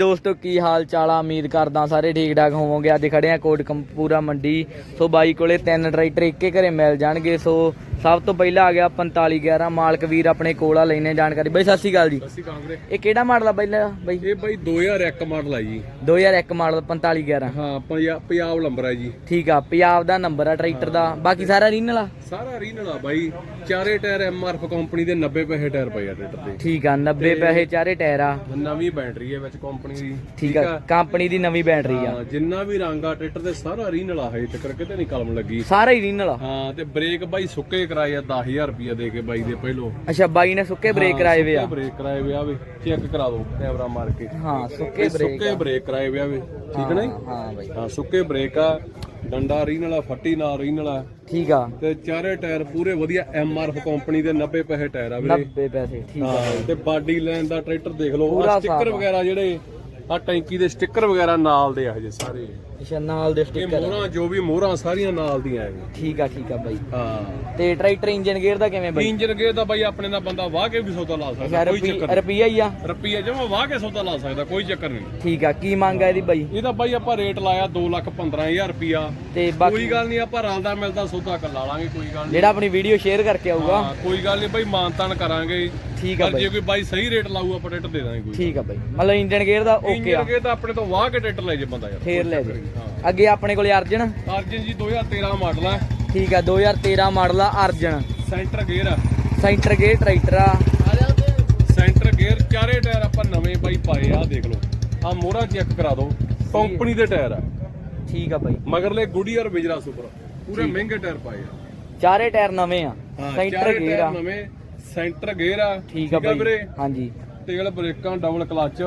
ਦੋਸਤੋ, ਕੀ ਹਾਲ ਚਾਲ ਆ? ਉਮੀਦ ਕਰਦਾ ਸਾਰੇ ਠੀਕ ਠਾਕ ਹੋਵੋਗੇ। ਅੱਜ ਖੜੇ ਆ ਕੋਟ ਮੰਡੀ। ਸੋ ਬਾਈ ਕੋਲੇ ਤਿੰਨ ਟਰੈਕਟਰ ਇੱਕੇ ਘਰੇ ਮਿਲ ਜਾਣਗੇ। ਸੋ ਸਭ ਤੋਂ ਪਹਿਲਾਂ ਆ ਗਿਆ 4511 ਮਾਲਕ ਵੀਰ ਆਪਣੇ ਕੋਲ ਆ ਲੈਨੇ ਜਾਣਕਾਰੀ। ਬਾਈ ਸਤਿ ਸ਼੍ਰੀ ਅਕਾਲ ਜੀ। ਇਹ ਕਿਹੜਾ ਮਾਡਲ ਆ ਪਹਿਲਾਂ ਬਾਈ? ਇਹ ਬਾਈ 2001 ਮਾਡਲ ਆ ਜੀ। 2001 ਮਾਡਲ 4511 ਹਾਂ ਪੰਜਾ- ਪੰਜਾਬ ਲੰਬਰ ਆ ਜੀ। ਠੀਕ ਆ ਪੰਜਾਬ ਦਾ ਨੰਬਰ ਆ ਟਰੈਕਟਰ ਦਾ। ਬਾਕੀ ਸਾਰਾ ਰੀਨਲ ਆ? ਸਾਰਾ ਰੀਨਲ ਆ ਬਾਈ। ਚਾਰੇ ਟਾਇਰ ਐਮਆਰਐਫ ਕੰਪਨੀ ਦੇ 90 ਪੈਸੇ ਟਾਇਰ ਪਏ ਆ ਟਰੈਕਟਰ ਦੇ ਠੀਕ ਆ 90 ਪੈਸੇ ਚਾਰੇ ਟਾਇਰ ਆ। ਨਵੀਂ ਬੈਟਰੀ ਹੈ ਵਿੱਚ ਕੰਪਨੀ ਦੀ। ਠੀਕ ਆ ਕੰਪਨੀ ਦੀ ਨਵੀਂ ਬੈਟਰੀ ਆ। ਹਾਂ, ਜਿੰਨਾ ਵੀ ਰੰਗ ਆ ਟਰੈਕਟਰ ਦੇ ਸਾਰਾ ਰੀਨਲ ਆ ਹਜੇ ਤੱਕ। ਕਿਤੇ ਨਹੀਂ ਕਲਮ ਲੱਗੀ। ਸਾਰਾ ਹੀ ਰੀਨਲ ਆ। ਹਾਂ ਤੇ ਬ੍ਰੇਕ ਬਾਈ ਸੁੱਕੇ ਕਰਾਏ ਆ 10000 ਰੁਪਏ ਦੇ ਕੇ ਬਾਈ ਦੇ ਪਹਿਲੋਂ। ਅੱਛਾ ਬਾਈ ਨੇ ਸੁੱਕੇ ਬ੍ਰੇਕ ਕਰਾਏ ਵੇ ਆ। ਸੁੱਕੇ ਬ੍ਰੇਕ ਕਰਾਏ ਵੇ ਆ ਵੇ ਚੈੱਕ ਕਰਾ ਦਿਓ ਕੈਮਰਾ ਮਾਰ ਕੇ। ਹਾਂ ਸੁੱਕੇ ਬ੍ਰੇਕ ਸੁੱਕੇ ਬ੍ਰੇਕ ਕਰਾਏ ਵੇ ਆ ਵੇ ਠੀਕ ਨਹੀਂ? ਹਾਂ ਬਾਈ। ਹਾਂ ਸੁੱਕੇ ਬ੍ਰੇਕ ਆ ਡੰਡਾ ਰੀਨਲ ਆ ਫੱਟੀ ਨਾਲ ਰੀਨਲ ਆ ਠੀਕ ਆ। ਤੇ ਚਾਰੇ ਟਾਇਰ ਪੂਰੇ ਵਧੀਆ ਐਮਆਰਐਫ ਕੰਪਨੀ ਦੇ 90 ਪੈਸੇ ਟਾਇਰ ਆ ਵੀਰੇ। 90 ਪੈਸੇ ਠੀਕ ਆ। ਤੇ ਬਾਡੀ ਲਾਈਨ ਦਾ ਟਰੈਕਟਰ ਦੇਖ ਲਓ ਆ। ਸਟicker। ਵਗੈਰਾ ਜਿਹੜੇ ਆ ਟੈਂਕੀ ਦੇ ਸਟicker ਵਗੈਰਾ ਨਾਲ ਦੇ ਆ ਹਜੇ ਸਾਰੇ। ਅੱਛਾ ਨਾਲ ਦੇ ਇਹ ਸਟicker ਮੋਹਰਾਂ ਜੋ ਵੀ ਮੋਹਰਾਂ ਸਾਰੀਆਂ ਨਾਲ ਦੀਆਂ ਆ ਇਹ ਠੀਕ ਆ ਠੀਕ ਆ ਬਾਈ। ਹਾਂ। ਤੇ ਟਰੈਕਟਰ ਇੰਜਨ ਗੇਅਰ ਦਾ ਕਿਵੇਂ ਬਾਈ? ਇੰਜਨ ਗੇਅਰ ਦਾ ਬਾਈ ਆਪਣੇ ਨਾਲ ਬੰਦਾ ਵਾਹ ਕੇ ਵੀ ਸੌਦਾ ਲਾ ਸਕਦਾ ਕੋਈ ਚੱਕਰ ਰੁਪਈਆ ਹੀ ਆ? ਰੁਪਈਆ ਜਮਾ ਵਾਹ ਕੇ ਸੌਦਾ ਲਾ ਸਕਦਾ ਕੋਈ ਚੱਕਰ ਨਹੀਂ। ਠੀਕ ਆ ਕੀ ਮੰਗ ਆ ਇਹਦੀ ਬਾਈ? ਇਹਦਾ ਬਾਈ ਆਪਾਂ ਰੇਟ ਲਾਇਆ 2 ਲੱਖ 15000 ਰੁਪਿਆ ਤੇ ਬਾਕੀ ਕੋਈ ਗੱਲ ਨਹੀਂ ਆਪਾਂ ਰਲਦਾ ਮਿਲਦਾ ਸੌਦਾ ਕਰ ਲਾ ਲਾਂਗੇ ਕੋਈ ਗੱਲ ਨਹੀਂ। ਜਿਹੜਾ ਆਪਣੀ ਵੀਡੀਓ ਸ਼ੇਅਰ ਕਰਕੇ ਆਊਗਾ। ਹਾਂ ਕੋਈ ਗੱਲ ਨਹੀਂ ਬਾਈ ਮਾਨਤਾਨ ਕਰਾਂਗੇ। ਠੀਕ ਆ ਪਰ ਬਾਈ। ਜੇ ਕੋਈ ਬਾਈ ਸਹੀ ਰੇਟ ਲਾਊ ਆਪਾਂ ਰੇਟ ਦੇ ਦਾਂਗੇ ਕੋਈ ਠੀਕ ਆ ਬਾਈ। ਮਤਲਬ ਇੰਜਨ ਗੇਅਰ ਦਾ ਓਕੇ ਇੰਜਨ ਆ। ਗੇਅਰ ਤਾਂ ਆਪਣੇ ਤੋਂ ਵਾਹ ਕੇ ਟਰੈਕਟਰ ਲੈ ਜੇ ਬੰਦਾ ਯਾਰ ਫੇਰ ਲੈ ਜੀ। ਅੱਗੇ ਆਪਣੇ ਕੋਲੇ ਅਰਜਨ? ਅਰਜਨ ਜੀ 2013 ਮਾਡਲ ਹੈ ਠੀਕ ਆ 2013 ਮਾਡਲ ਆ ਅਰਜਨ। ਸੈਂਟਰ ਗੇਅਰ ਆ। ਸੈਂਟਰ ਗੇਅਰ ਟਰੈਕਟਰ ਆ। ਸੈਂਟਰ ਗੇਅਰ ਚਾਰੇ ਟਾਇਰ ਆਪਾਂ ਨਵੇਂ ਬਾਈ ਪਾਏ ਆ ਦੇਖ ਲਓ। ਆ ਮੋਹਰਾ ਚੈੱਕ ਕਰਾ ਦਿਓ। ਕੰਪਨੀ ਦੇ ਟਾਇਰ ਆ। ਠੀਕ ਆ ਬਾਈ। ਮਗਰਲੇ ਗੁਡੀਅਰ ਬਿਜਰਾ ਸੁਪਰ। ਪੂਰੇ ਮਹਿੰਗੇ ਟਾਇਰ ਪਾਏ ਆ। ਚਾਰੇ ਟਾਇਰ ਨਵੇਂ ਆ। ਸੈਂਟਰ ਗੇਅਰ ਆ। ਨਵੇਂ। ਸੈਂਟਰ ਗੇਅਰ ਆ। ਠੀਕ ਆ ਬਾਈ। ਹਾਂਜੀ। ਤੇਲ ਬ੍ਰੇਕਾਂ ਡਬਲ ਕਲਚ।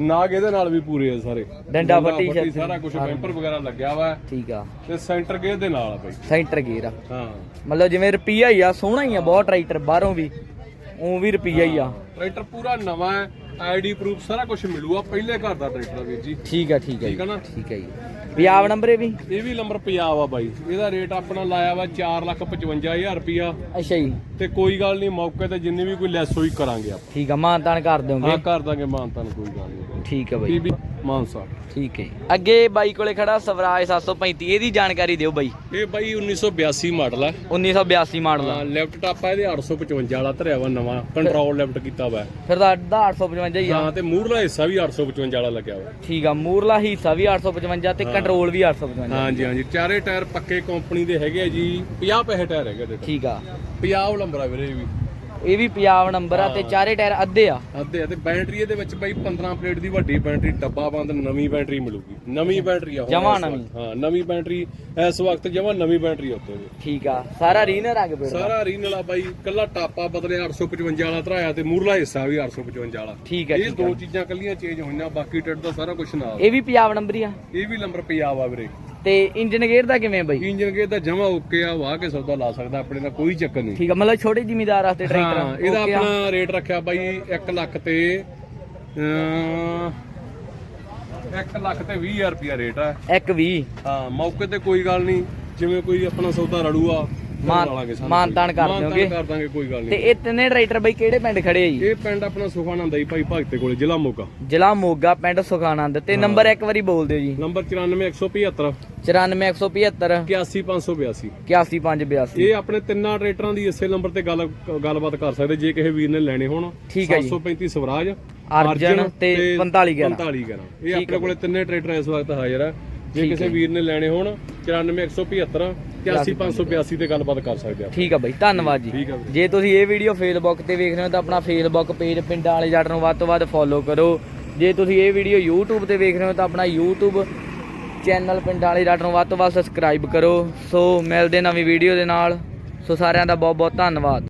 ਨਾਗ ਇਹਦੇ ਨਾਲ ਵੀ ਪੂਰੇ ਆ ਸਾਰੇ। ਡੰਡਾ ਫੱਟੀ ਛੱਤੀ ਸਾਰਾ ਕੁਝ ਬੈਂਪਰ ਵਗੈਰਾ ਲੱਗਿਆ ਵਾ। ਠੀਕ ਆ। ਤੇ ਸੈਂਟਰ ਗੇਅਰ ਦੇ ਨਾਲ ਆ ਬਾਈ। ਸੈਂਟਰ ਗੇਅਰ ਆ। ਹਾਂ। ਮਤਲਬ ਜਿਵੇਂ ਰੁਪਈਆ ਹੀ ਆ ਸੋਹਣਾ ਹੀ ਆ ਬਹੁਤ ਟਰੈਕਟਰ ਬਾਹਰੋਂ ਵੀ। ਉਹ ਵੀ ਰੁਪਈਆ ਹੀ ਆ। ਟਰੈਕਟਰ ਪੂਰਾ ਨਵਾਂ ਹੈ ਆਈਡੀ ਪ੍ਰੂਫ ਸਾਰਾ ਕੁਝ ਮਿਲੂਗਾ ਪਹਿਲੇ ਘਰ ਦਾ ਟਰੈਕਟਰ ਵੀਰ ਜੀ। ਠੀਕ ਆ ਠੀਕ ਆ ਠੀਕ ਆ ਨਾ? ਠੀਕ ਆ ਜੀ। ਪੰਜਾਬ ਨੰਬਰ ਇਹ ਵੀ? ਇਹ ਵੀ ਨੰਬਰ ਪੰਜਾਬ ਆ ਬਾਈ। ਇਹਦਾ ਰੇਟ ਆਪਣਾ ਲਾਇਆ ਵਾ 455000 ਰੁਪਿਆ ਅੱਛਾ ਜੀ। ਤੇ ਕੋਈ ਗੱਲ ਨਹੀਂ ਮੌਕੇ ਤੇ ਜਿੰਨੀ ਵੀ ਕੋਈ ਲੈਸ ਹੋਈ ਕਰਾਂਗੇ ਆਪਾਂ। ਠੀਕ ਆ ਮਾਨਤਾਨ ਕਰ ਦਿਓਗੇ। ਹਾਂ ਕਰ ਦਾਂਗੇ ਮਾਨਤਾ ਨੂੰ ਕੋਈ ਗੱਲ ਨਹੀਂ। ਠੀਕ ਆ ਬਾਈ। ਮਾਨਸਾ। ਠੀਕ ਹੈ ਜੀ। ਅੱਗੇ ਬਾਈ ਕੋਲੇ ਖੜਾ ਸਵਰਾਜ 735 ਇਹਦੀ ਜਾਣਕਾਰੀ ਦਿਓ ਬਾਈ। ਇਹ ਬਾਈ 1982 ਮਾਡਲ ਹੈ 1982 ਮਾਡਲ ਆ। ਲੈਫਟ ਟਾਪ ਆ ਇਹਦੇ 855 ਵਾਲਾ ਧਰਿਆ ਵਾ ਨਵਾਂ ਕੰਟਰੋਲ ਲੈਫਟ ਕੀਤਾ ਵਾ। ਫਿਰ ਤਾਂ ਅੱਧਾ 855 ਹੀ ਆ। ਹਾਂ ਤੇ ਮੂਹਰਲਾ ਹਿੱਸਾ ਵੀ 855 ਵਾਲਾ ਲੱਗਿਆ ਵਾ। ਠੀਕ ਆ ਮੂਰਲਾ ਹਿੱਸਾ ਵੀ 855 ਤੇ ਕੰਟਰੋਲ ਵੀ 855 ਹਾਂਜੀ ਹਾਂਜੀ ਚਾਰੇ ਟਾਇਰ ਪੱਕੇ ਕੰਪਨੀ ਦੇ ਹੈਗੇ ਆ ਜੀ 50 ਪੈਸੇ ਟਾਇਰ ਹੈਗੇ ਇਹਦੇ ਠੀਕ ਆ। ਪੰਜਾਬ ਲੰਬਰਾ ਵੀਰੇ ਇਹ ਵੀ। ਇਹ ਵੀ ਪੰਜਾਬ ਨੰਬਰ ਆ ਤੇ ਚਾਰੇ ਟਾਇਰ ਅੱਧੇ ਆ। ਅੱਧੇ ਆ ਤੇ ਬੈਟਰੀ ਇਹਦੇ ਵਿੱਚ ਬਾਈ 15 ਪਲੇਟ ਦੀ ਵੱਡੀ ਬੈਟਰੀ ਡੱਬਾ ਬੰਦ ਨਵੀਂ ਬੈਟਰੀ ਮਿਲੂਗੀ। ਨਵੀਂ ਬੈਟਰੀ ਆ ਜਮਾਂ। ਨਵੀਂ। ਹਾਂ ਨਵੀਂ ਬੈਟਰੀ ਇਸ ਵਕਤ ਜਮਾ ਨਵੀਂ ਬੈਟਰੀ ਉੱਤੇ। ਠੀਕ ਆ ਸਾਰਾ ਰੀਨਰ ਰੰਗ ਪੇੜ ਸਾਰਾ ਰੀਨਲ ਆ ਬਾਈ ਕੱਲਾ ਟਾਪਾ ਬਦਲੇ 855 ਵਾਲਾ ਧਰਾਇਆ ਤੇ ਮੂਰਲਾ ਹਿੱਸਾ ਵੀ 855 ਵਾਲਾ। ਠੀਕ ਆ ਇਹ ਦੋ ਆ। ਚੀਜ਼ਾਂ ਕੱਲੀਆਂ ਚੇਂਜ ਹੋਈਆਂ ਬਾਕੀ ਟੱਟ ਦਾ ਸਾਰਾ ਕੁਝ ਨਾਲ। ਇਹ ਵੀ ਪੰਜਾਬ ਨੰਬਰ ਹੀ ਆ। ਇਹ ਵੀ ਨੰਬਰ ਪੰਜਾਬ ਆ ਵੀਰੇ। ਤੇ ਇੰਜਨ ਗੇਅਰ ਦਾ ਕਿਵੇਂ ਬਾਈ? ਇੰਜਨ ਕੇ ਤਾਂ ਜਮਾ ਓਕੇ ਆ ਵਾਹ ਕੇ ਸੌਦਾ ਲਾ ਸਕਦਾ ਆਪਣੇ ਨਾਲ ਕੋਈ ਚੱਕਰ ਨਹੀਂ। ਠੀਕ ਆ ਮਤਲਬ ਛੋਟੇ ਜ਼ਿਮੀਦਾਰ ਵਾਸਤੇ ਹਾਂ ਟਰੈਕਟਰ ਇਹਦਾ okay ਆ। ਆਪਣਾ ਰੇਟ ਰੱਖਿਆ ਬਾਈ 1 ਲੱਖ ਤੇ 1 ਲੱਖ ਤੇ 20000 ਰੁਪਿਆ ਰੇਟ ਆ। ਇੱਕ ਵੀ ਹਾਂ ਮੌਕੇ ਤੇ ਕੋਈ ਗੱਲ ਨਹੀਂ ਜਿਵੇਂ ਕੋਈ ਆਪਣਾ ਸੌਦਾ ਰੜੂਆ ਮਾਨ- ਮਾਨਤਾਨ ਕਰ ਦਿਓਗੇ। ਕਰ ਦਾਂਗੇ ਕੋਈ ਗੱਲ ਤੇ ਨਹੀਂ। ਇਹ ਤਿੰਨੇ ਟਰੈਕਟਰ ਬਾਈ ਕਿਹੜੇ ਪਿੰਡ ਖੜੇ ਆ ਜੀ? ਇਹ ਪਿੰਡ ਆਪਣਾ ਸੁਖਾਨੰਦ ਆਈ ਭਾਈ ਭਗਤੇ ਕੋਲੇ ਜ਼ਿਲ੍ਹਾ ਮੋਗਾ। ਜ਼ਿਲ੍ਹਾ ਮੋਗਾ ਪਿੰਡ ਸੁਖਾਨੰਦ। ਤੇ ਨੰਬਰ ਇੱਕ ਵਾਰੀ ਬੋਲ ਦਿਓ ਜੀ। ਨੰਬਰ 94175 94175 81582 81582 ਇਹ ਆਪਣੇ ਤਿੰਨਾਂ ਟਰੈਕਟਰਾਂ ਦੀ ਇਸੇ ਨੰਬਰ ਤੇ ਗੱਲ ਗੱਲਬਾਤ ਕਰ ਸਕਦੇ ਜੇ ਕਿਸੇ ਵੀਰ ਨੇ ਲੈਣੇ ਹੋਣ। ਠੀਕ ਹੈ ਜੀ। 735 ਸਵਰਾਜ ਅਰਜਨ ਤੇ 4511 4511 ਇਹ ਆਪਣੇ ਕੋਲੇ ਤਿੰਨੇ ਟਰੈਕਟਰ ਇਸ ਵਕਤ ਹਾਜ਼ਰ ਆ। ਜੇ ਕਿਸੇ ਵੀਰ ਨੇ ਲੈਣੇ ਹੋਣ 94175 81582 ਤੇ ਗੱਲਬਾਤ ਕਰ ਸਕਦੇ ਆ ਠੀਕ ਆ ਬਾਈ ਧੰਨਵਾਦ ਜੀ। ਜੇ ਤੁਸੀਂ ਇਹ ਵੀਡੀਓ ਫੇਸਬੁੱਕ ਤੇ ਵੇਖ ਰਹੇ ਹੋ ਤਾਂ ਆਪਣਾ ਫੇਸਬੁੱਕ ਪੇਜ ਪਿੰਡਾਂ ਵਾਲੇ ਜੱਟ ਨੂੰ ਵੱਧ ਤੋਂ ਵੱਧ ਫੋਲੋ ਕਰੋ। ਜੇ ਤੁਸੀਂ ਇਹ ਵੀਡੀਓ YouTube ਤੇ ਵੇਖ ਰਹੇ ਹੋ ਤਾਂ ਆਪਣਾ YouTube ਚੈਨਲ ਪਿੰਡਾਂ ਵਾਲੇ ਜੱਟ ਨੂੰ ਵੱਧ ਤੋਂ ਵੱਧ ਸਬਸਕ੍ਰਾਈਬ ਕਰੋ। ਸੋ ਮਿਲਦੇ ਨਵੀਂ ਵੀਡੀਓ ਦੇ ਨਾਲ। ਸੋ ਸਾਰਿਆਂ ਦਾ ਬਹੁਤ ਬਹੁਤ ਧੰਨਵਾਦ।